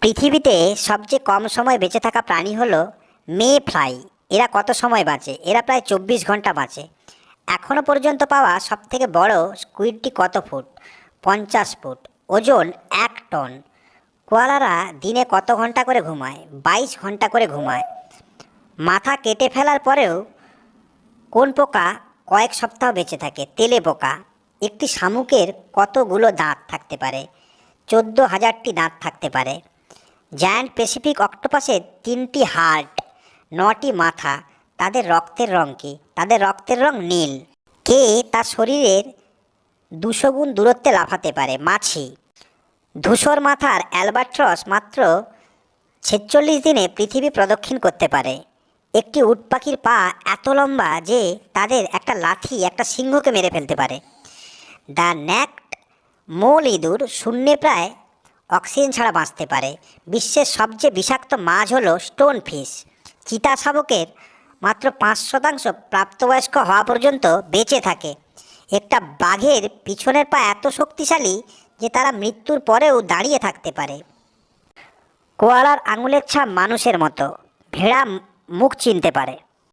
পৃথিবীতে সবচেয়ে কম সময় বেঁচে থাকা প্রাণী হলো মে ফ্লাই। এরা কত সময় বাঁচে? এরা প্রায় চব্বিশ ঘণ্টা বাঁচে। এখনও পর্যন্ত পাওয়া সবথেকে বড় স্কুইডটি কত ফুট? পঞ্চাশ ফুট। ওজন এক টন। কোয়ালারা দিনে কত ঘণ্টা করে ঘুমায়? বাইশ ঘণ্টা করে ঘুমায়। মাথা কেটে ফেলার পরেও কোন পোকা কয়েক সপ্তাহ বেঁচে থাকে? তেলে পোকা। একটি শামুকের কতগুলো দাঁত থাকতে পারে? চোদ্দ হাজারটি দাঁত থাকতে পারে। জায়ান্ট প্যাসিফিক অক্টোপাসের তিনটি হার্ট, নটি মাথা, তাদের রক্তের রং কি? তাদের রক্তের রং নীল। কে তার শরীরের দুশো গুণ দূরত্বে লাফাতে পারে? মাছি। ধূসর মাথার অ্যালবাট্রস মাত্র ছেচল্লিশ দিনে পৃথিবী প্রদক্ষিণ করতে পারে। একটি উট পাখির পা এত লম্বা যে তাদের একটা লাথি, একটা সিংহকে মেরে ফেলতে পারে। দ্য ন্যাক্ট মোল ইঁদুর শূন্যে প্রায় অক্সিজেন ছাড়া বাঁচতে পারে। বিশ্বের সবচেয়ে বিষাক্ত মাছ হলো স্টোন ফিশ চিতা শাবকের মাত্র পাঁচ শতাংশ প্রাপ্তবয়স্ক হওয়া পর্যন্ত বেঁচে থাকে। একটা বাঘের পিছনের পা এত শক্তিশালী যে তারা মৃত্যুর পরেও দাঁড়িয়ে থাকতে পারে। কোয়ালার আঙুলের ছাপ মানুষের মতো। ভেড়া মুখ চিনতে পারে।